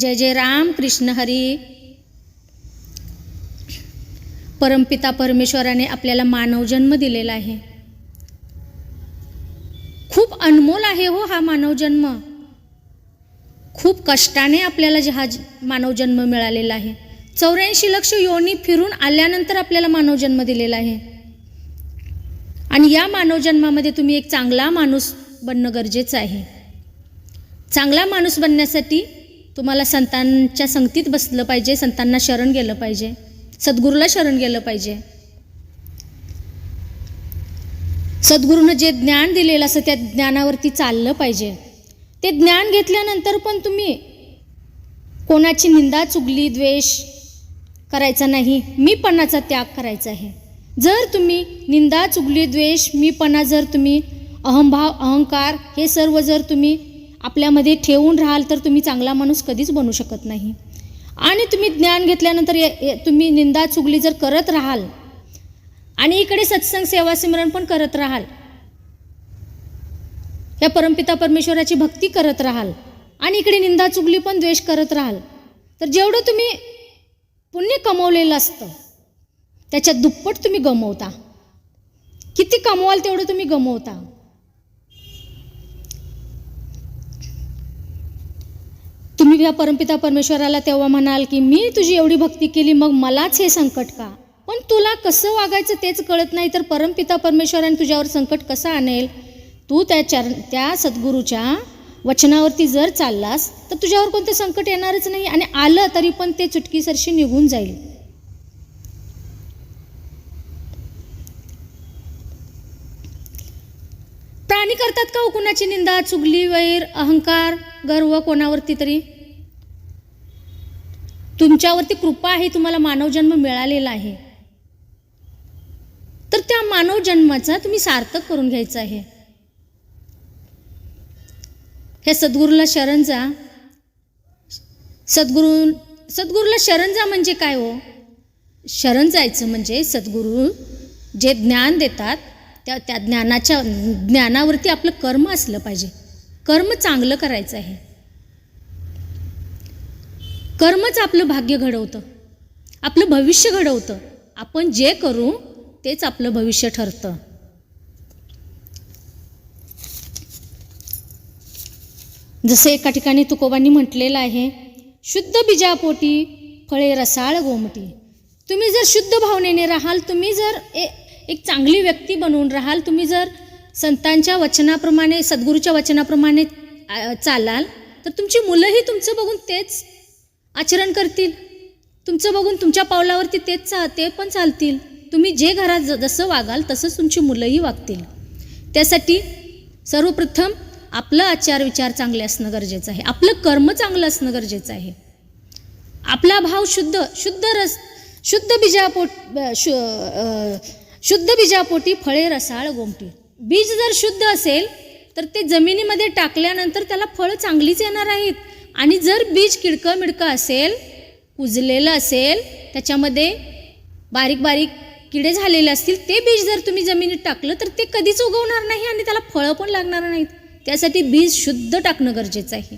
जय जय राम कृष्ण हरी. परमपिता परमेश्वराने आपल्याला मानव जन्म दिलेला आहे. खूप अनमोल आहे हो हा मानव जन्म. खूप कष्टाने आपल्याला जे हा ज- मानवजन्म मिळालेला आहे. चौऱ्याऐंशी लक्ष योनी फिरून आल्यानंतर आपल्याला मानव जन्म दिलेला आहे. आणि या मानवजन्मामध्ये तुम्ही एक चांगला माणूस बनणं गरजेचं आहे. चांगला माणूस बनण्यासाठी तुम्हाला संतांच्या संगतीत बसलं पाहिजे संतांना शरण गेलं पाहिजे सद्गुरूला शरण गेलं पाहिजे. सद्गुरूनं जे ज्ञान दिलेलं असं त्या ज्ञानावरती चाललं पाहिजे. ते ज्ञान घेतल्यानंतर पण तुम्ही कोणाची निंदा चुगली द्वेष करायचा नाही मीपणाचा त्याग करायचा आहे. जर तुम्ही निंदा चुगली द्वेष मीपणा जर तुम्ही अहंभाव अहंकार हे सर्व जर तुम्ही आपल्यामध्ये ठेवून राहाल तर तुम्ही चांगला माणूस कधीच बनू शकत नाही. आणि तुम्ही ज्ञान घेतल्यानंतर ये- तुम्ही निंदा चुगली जर करत राहाल आणि इकडे सत्संग सेवा सिमरण पण करत राहाल या परमपिता परमेश्वराची भक्ती करत राहाल आणि इकडे निंदा चुगली पण द्वेष करत राहाल तर जेवढं तुम्ही पुण्य कमवलेलं असतं त्याच्यात दुप्पट तुम्ही गमवता. किती कमवाल तेवढं तुम्ही गमवता. तुम्ही या परमपिता परमेश्वराला तेव्हा म्हणाल की मी तुझी एवढी भक्ती केली मग मलाच हे संकट का? पण तुला कसं वागायचं तेच कळत नाही तर परमपिता परमेश्वराने तुझ्यावर संकट कसं आणेल? तू त्या चर त्या सद्गुरूच्या वचनावरती जर चाललास तर तुझ्यावर कोणतं संकट येणारच नाही आणि आलं तरी पण ते चुटकीसरशी निघून जाईल. प्राणी करतात का हो कुणाची निंदा? चुगली वैर अहंकार गर्व कोणावरती तरी? तुमच्यावरती कृपा आहे तुम्हाला मानवजन्म मिळालेला आहे. तर त्या मानव जन्माचा तुम्ही सार्थक करून घ्यायचा आहे. हे सद्गुरूला शरण जा. सद्गुरू सद्गुरूला शरण जा म्हणजे काय हो? शरण जायचं म्हणजे सद्गुरू जे ज्ञान देतात त्या त्या ज्ञानाच्या ज्ञानावरती आपलं कर्म असलं पाहिजे. कर्म चांगलं करायचं आहे. कर्मच आपलं भाग्य घडवतं. आपलं भविष्य घडवतं. आपण जे करू तेच आपलं भविष्य ठरतं. जसं एका ठिकाणी तुकोबांनी म्हटलेलं आहे शुद्ध बीजापोटी फळे रसाळ गोमटी. तुम्ही जर शुद्ध भावनेने राहाल तुम्ही जर ए एक चांगली व्यक्ती बनवून राहाल तुम्ही जर संतांच्या वचनाप्रमाणे सद्गुरूच्या वचनाप्रमाणे चालाल तर तुमची मुलंही तुमचं बघून तेच आचरण करतील. तुमचं बघून तुमच्या पावलावरती तेच चा ते पण चालतील. तुम्ही जे घरात ज- जसं वागाल तसंच तुमची मुलंही वागतील. त्यासाठी सर्वप्रथम आपलं आचार विचार चांगले असणं गरजेचं आहे. आपलं कर्म चांगलं असणं गरजेचं आहे. आपला भाव शुद्ध शुद्ध रस शुद्ध बीजापोट शु शुद्ध बीजापोटी फळे रसाळ गोमटी. बीज जर शुद्ध असेल तर ते जमिनीमध्ये टाकल्यानंतर त्याला फळं चांगलीच येणार आहेत. आणि जर बीज किडकं मिडकं असेल कुजलेलं असेल त्याच्यामध्ये बारीक बारीक किडे झालेले असतील ते बीज जर तुम्ही जमिनीत टाकलं तर ते कधीच उगवणार नाही आणि त्याला फळं पण लागणार नाहीत. त्यासाठी बीज शुद्ध टाकणं गरजेचं आहे.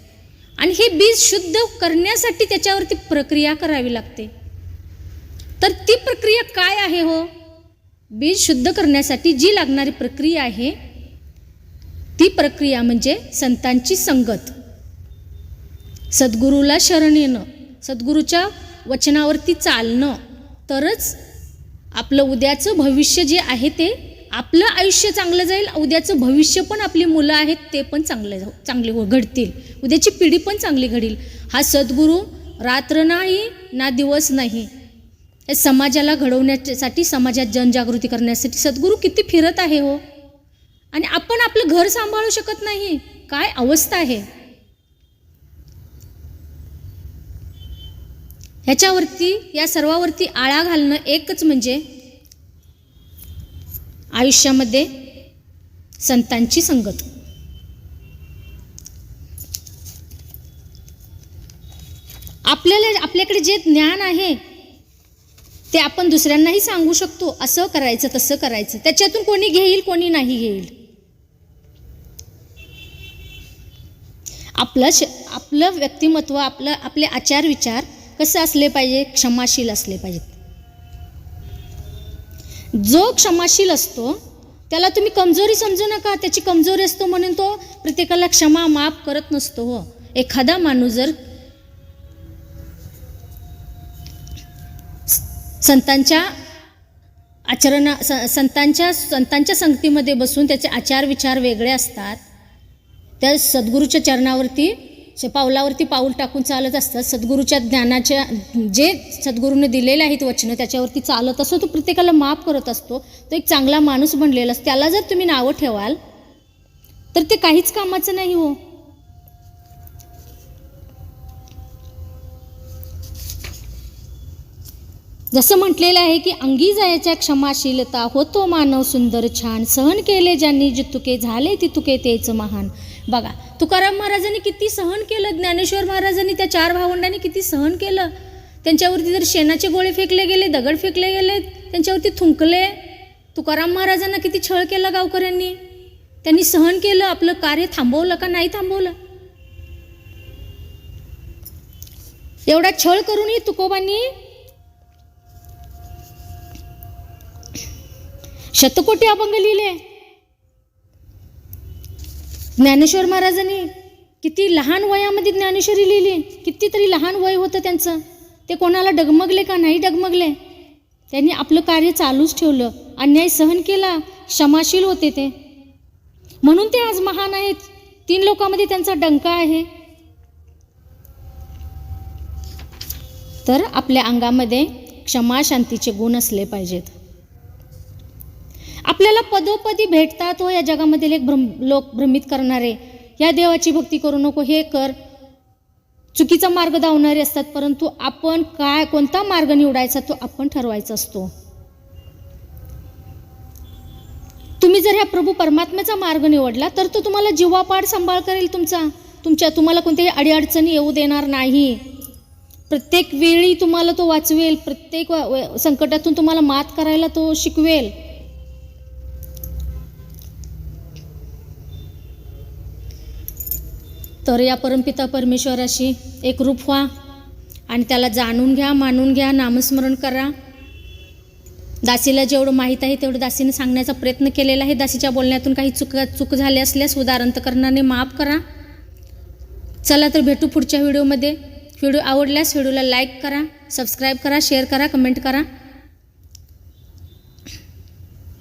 आणि हे बीज शुद्ध करण्यासाठी त्याच्यावरती प्रक्रिया करावी लागते. तर ती प्रक्रिया काय आहे हो? बीज शुद्ध करण्यासाठी जी लागणारी प्रक्रिया आहे ती प्रक्रिया म्हणजे संतांची संगत. सद्गुरूला शरण येणं सद्गुरूच्या वचनावरती चालणं. तरच आपलं उद्याचं भविष्य जे आहे ते आपलं आयुष्य चांगलं जाईल उद्याचं भविष्य पण आपली मुलं आहेत ते पण चांगलं जाऊ- चांगले हो घडतील. उद्याची पिढी पण चांगली घडील. हा सद्गुरू रात्र नाही ना दिवस नाही. समाजाला घडवण्यासाठी समाजात जनजागृती करण्यासाठी सद्गुरू किती फिरत आहे हो. आणि आपण आपलं घर सांभाळू शकत नाही. काय अवस्था आहे? ह्याच्यावरती या सर्वावरती आळा घालणं एकच म्हणजे आयुष्यामध्ये संतांची संगत. आपल्याला आपल्याकडे जे ज्ञान आहे ते आपण दुसऱ्यांनाही सांगू शकतो असं करायचं तसं करायचं. त्याच्यातून कोणी घेईल कोणी नाही घेईल. आपलं श आपलं व्यक्तिमत्व आपलं आपले आचार विचार कसं असले पाहिजे? क्षमाशील असले पाहिजेत. जो क्षमाशील असतो त्याला तुम्ही कमजोरी समजू नका. त्याची कमजोरी असतो म्हणून तो प्रत्येकाला क्षमा माफ करत नसतो हो. एखादा माणूस जर संतांच्या आचरणा स संतांच्या संतांच्या संगतीमध्ये बसून त्याचे आचार विचार वेगळे असतात त्या सद्गुरूच्या चरणावरती श- पावलावरती पाऊल टाकून चालत असतात. सद्गुरूच्या ज्ञानाच्या जे सद्गुरूने दिलेले आहेत वचनं त्याच्यावरती चालत असतो तो प्रत्येकाला माफ करत असतो. तो एक चांगला माणूस बनलेला असतो. त्याला जर तुम्ही नावं ठेवाल तर ते काहीच कामाचं नाही हो. जसं म्हटलेलं आहे की अंगी जायच्या क्षमाशीलता होतो मानव सुंदर छान सहन केले ज्यांनी जितुके झाले तितुके तेच महान. बघा तुकाराम महाराजांनी किती सहन केलं? ज्ञानेश्वर महाराजांनी त्या चार भावंडांनी किती सहन केलं? त्यांच्यावरती जर शेणाचे गोळे फेकले गेले दगड फेकले गेले त्यांच्यावरती थुंकले तुकाराम महाराजांना किती छळ केला गावकऱ्यांनी? त्यांनी सहन केलं आपलं कार्य थांबवलं का नाही थांबवलं? एवढा छळ करूनही तुकोबांनी शतकोटी अभंग लिहिले. ज्ञानेश्वर महाराजांनी किती लहान वयामध्ये ज्ञानेश्वरी लिहिली कितीतरी लहान वय होतं त्यांचं. ते कोणाला डगमगले का? नाही डगमगले. त्यांनी आपलं कार्य चालूच ठेवलं. अन्याय सहन केला. क्षमाशील होते ते. म्हणून ते आज महान आहेत. तीन लोकांमध्ये त्यांचा डंका आहे. तर आपल्या अंगामध्ये क्षमा शांतीचे गुण असले पाहिजेत. आपल्याला पदोपदी भेटतात हो या जगामधील एक भ्रम लोक भ्रमित करणारे. या देवाची भक्ती करू नको हे कर. चुकीचा मार्ग धावणारे असतात परंतु आपण काय कोणता मार्ग निवडायचा तो आपण ठरवायचा असतो. तुम्ही जर ह्या प्रभू परमात्म्याचा मार्ग निवडला तर तो तुम्हाला जीवापाड सांभाळ करेल तुमचा. तुमच्या तुम्हाला कोणत्याही अडीअडचणी येऊ देणार नाही. प्रत्येक वेळी तुम्हाला तो वाचवेल प्रत्येक व- संकटातून तुम्हाला मात करायला तो शिकवेल. तर या परमपिता परमेश्वराशी एकरूप व्हा आणि त्याला जाणून घ्या मानून घ्या नामस्मरण करा. दासीला जेवढं माहीत आहे तेवढं दासीने सांगण्याचा प्रयत्न केलेला आहे. दासीच्या बोलण्यातून काही चुक चूक झाली असल्यास उदाहरणकरणाने माफ करा. चला तर भेटू पुढच्या व्हिडिओमध्ये. व्हिडिओ आवडल्यास व्हिडिओला लाईक करा सबस्क्राईब करा शेअर करा कमेंट करा.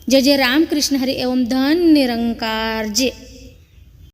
जय जय राम कृष्ण हरी एवं धन निरंकार जे